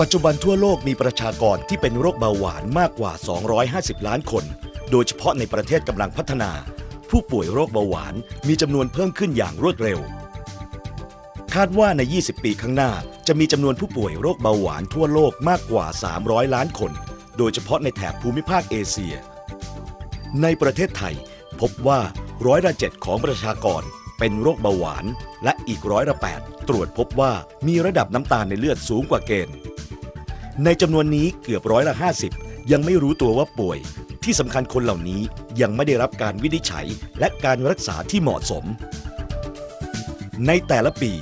ปัจจุบันทั่วโลกมีประชากรที่เป็นโรคเบาหวานมากกว่า 250 ล้านคน โดยเฉพาะในประเทศกำลังพัฒนา ผู้ป่วยโรคเบาหวานมีจำนวนเพิ่มขึ้นอย่างรวดเร็ว คาดว่าใน 20 ปีข้างหน้าจะมีจำนวนผู้ป่วยโรคเบาหวานทั่วโลกมากกว่า 300 ล้านคน โดยเฉพาะในแถบภูมิภาคเอเชีย ในประเทศไทย พบว่าร้อยละเจ็ดของประชากรเป็นโรคเบาหวาน และอีกร้อยละแปดตรวจพบว่ามีระดับน้ำตาลในเลือดสูงกว่าเกณฑ์ ในจำนวนนี้เกือบร้อยละ 50 ยังไม่รู้ตัวว่าป่วย ที่สำคัญคนเหล่านี้ยังไม่ได้รับการวินิจฉัยและการรักษาที่เหมาะสม ในแต่ละปี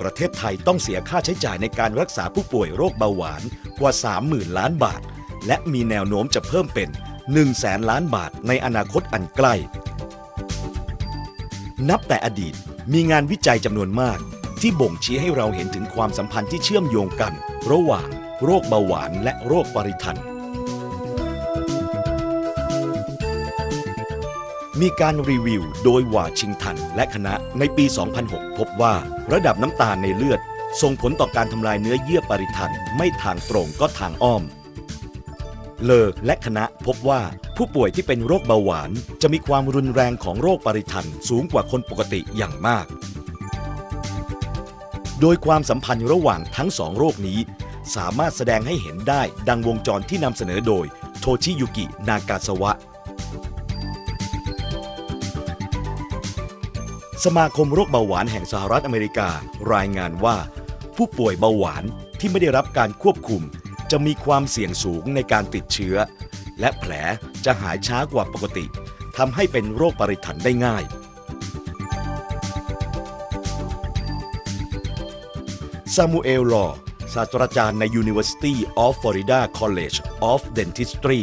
ประเทศไทยต้องเสียค่าใช้จ่ายในการรักษาผู้ป่วยโรคเบาหวานกว่า 30,000 ล้านบาท และมีแนวโน้มจะเพิ่มเป็น1 0 0 0 0แสนล้านบาทในอนาคตอันใกล้ นับแต่อดีตมีงานวิจัยจำนวนมาก ที่บ่งชี้ให้เราเห็นถึงความสัมพันธ์ที่เชื่อมโยงกัน ระหว่าง โรคเบาหวานและโรคปริทันมีการรีวิวโดยว่าชิงตันและคณะในปี 2006 พบว่าระดับน้ำตาลในเลือด ส่งผลต่อการทำลายเนื้อเยื่อปริทันไม่ทางตรงก็ทางอ้อม เลอและคณะพบว่าผู้ป่วยที่เป็นโรคเบาหวาน จะมีความรุนแรงของโรคปริทันสูงกว่าคนปกติอย่างมาก โดยความสัมพันธ์ระหว่างทั้งสองโรคนี้ สามารถแสดงให้เห็นได้ดังวงจรที่นำเสนอโดยโทชิยุกิ นากาสวะ สมาคมโรคเบาหวานแห่งสหรัฐอเมริกา รายงานว่า ผู้ป่วยเบาหวานที่ไม่ได้รับการควบคุม จะมีความเสี่ยงสูงในการติดเชื้อ และแผลจะหายช้ากว่าปกติทำให้เป็นโรคปริทันได้ง่ายซามูเอลลอ ศาสตราจารย์ใน University of Florida College of Dentistry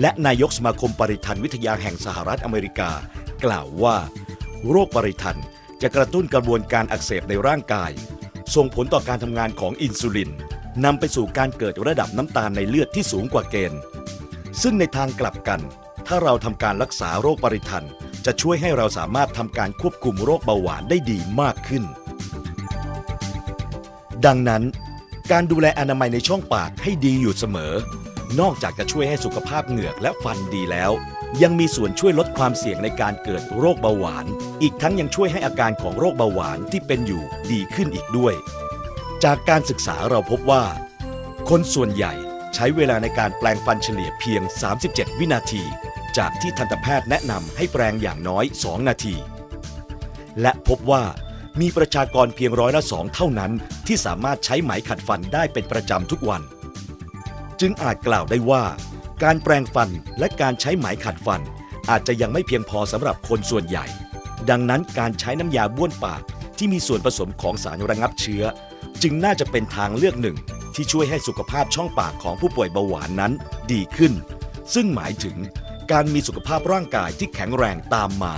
และนายกสมาคมปริทันวิทยาแห่งสหรัฐอเมริกา กล่าวว่า โรคปริทันจะกระตุ้นกระบวนการอักเสบในร่างกาย ส่งผลต่อการทำงานของอินซูลินนำไปสู่การเกิดระดับน้ำตาลในเลือดที่สูงกว่าเกณฑ์ ซึ่งในทางกลับกัน ถ้าเราทำการรักษาโรคปริทันจะช่วยให้เราสามารถทำการควบคุมโรคเบาหวานได้ดีมากขึ้น ดังนั้น การดูแลอนามัยในช่องปากให้ดีอยู่เสมอ นอกจากจะช่วยให้สุขภาพเหงือกและฟันดีแล้ว ยังมีส่วนช่วยลดความเสี่ยงในการเกิดโรคเบาหวาน อีกทั้งยังช่วยให้อาการของโรคเบาหวานที่เป็นอยู่ดีขึ้นอีกด้วย จากการศึกษาเราพบว่า คนส่วนใหญ่ใช้เวลาในการแปลงฟันเฉลี่ยเพียง 37 วินาที จากที่ทันตแพทย์แนะนำให้แปลงอย่างน้อย 2 นาที และพบว่า มีประชากรเพียงร้อยละสองเท่านั้น ที่สามารถใช้ไหมขัดฟันได้เป็นประจำทุกวัน จึงอาจกล่าวได้ว่า การแปรงฟันและการใช้ไหมขัดฟัน อาจจะยังไม่เพียงพอสำหรับคนส่วนใหญ่ ดังนั้นการใช้น้ำยาบ้วนปากที่มีส่วนผสมของสารระงับเชื้อ จึงน่าจะเป็นทางเลือกหนึ่ง ที่ช่วยให้สุขภาพช่องปากของผู้ป่วยเบาหวานนั้นดีขึ้น ซึ่งหมายถึงการมีสุขภาพร่างกายที่แข็งแรงตามมา